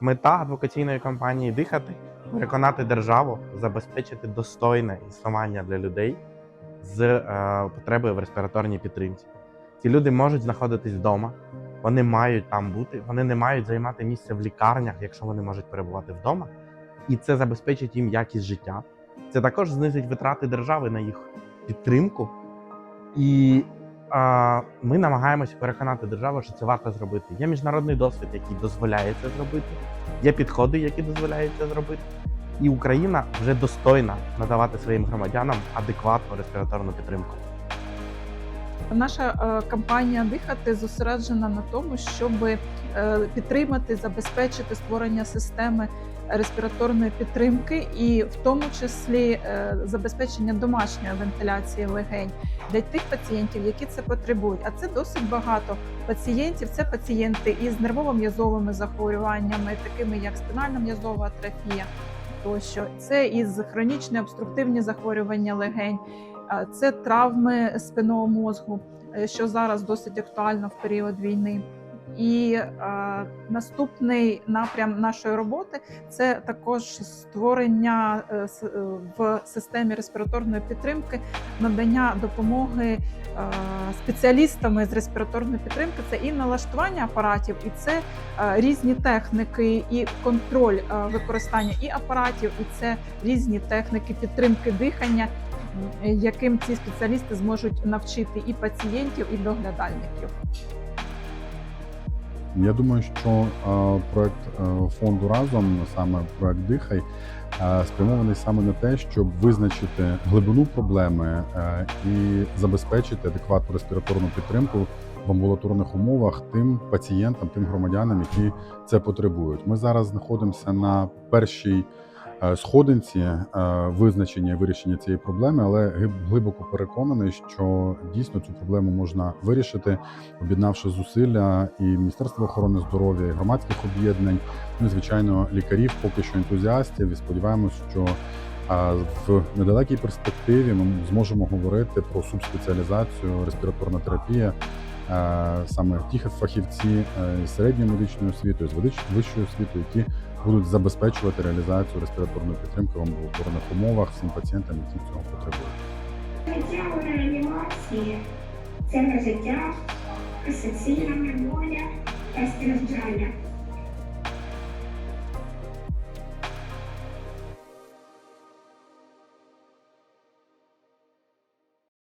Мета адвокаційної кампанії дихати, переконати державу забезпечити достойне існування для людей з е, потребою в респіраторній підтримці. Ці люди можуть знаходитись вдома, вони мають там бути, вони не мають займати місце в лікарнях, якщо вони можуть перебувати вдома, і це забезпечить їм якість життя. Це також знизить витрати держави на їх підтримку. І ми намагаємося переконати державу, що це варто зробити. Є міжнародний досвід, який дозволяє це зробити, є підходи, які дозволяють це зробити. І Україна вже достойна надавати своїм громадянам адекватну респіраторну підтримку. Наша е, кампанія дихати зосереджена на тому, щоб е, підтримати, забезпечити створення системи респіраторної підтримки, і в тому числі е, забезпечення домашньої вентиляції легень для тих пацієнтів, які це потребують. А це досить багато пацієнтів. Це пацієнти із нервово-м'язовими захворюваннями, такими як спинальна м'язова атрофія, тощо це із хронічні обструктивні захворювання легень. Це травми спинного мозку, е, що зараз досить актуально в період війни. І е, наступний напрям нашої роботи це також створення е, е, в системі респіраторної підтримки, надання допомоги е, спеціалістами з респіраторної підтримки. Це і налаштування апаратів, і це е, різні техніки, і контроль е, використання і апаратів, і це різні техніки підтримки дихання яким ці спеціалісти зможуть навчити і пацієнтів, і доглядальників. Я думаю, що е, проект е, фонду разом, саме проект Дихай, е, спрямований саме на те, щоб визначити глибину проблеми і забезпечити адекватну респіраторну підтримку в амбулаторних умовах тим пацієнтам, тим громадянам, які це потребують. Ми зараз знаходимося на першій сходинці е, визначення вирішення цієї проблеми, але глиб- глибоко переконаний, що дійсно цю проблему можна вирішити об'єднавши зусилля і Міністерства охорони здоров'я, і громадських об'єднань, ну і звичайно лікарів, поки що ентузіастів. І сподіваємось, що в недалекій перспективі ми зможемо говорити про субспеціалізацію респіраторна терапія. Саме ті фахівці е, з середньої медичної освіти, з вищою освіти, які будуть забезпечувати реалізацію респіраторної підтримки в амбулаторних умовах всім пацієнтам, які цього потребують. Життя у реанімації це не життя, асоційна неволя та страждання.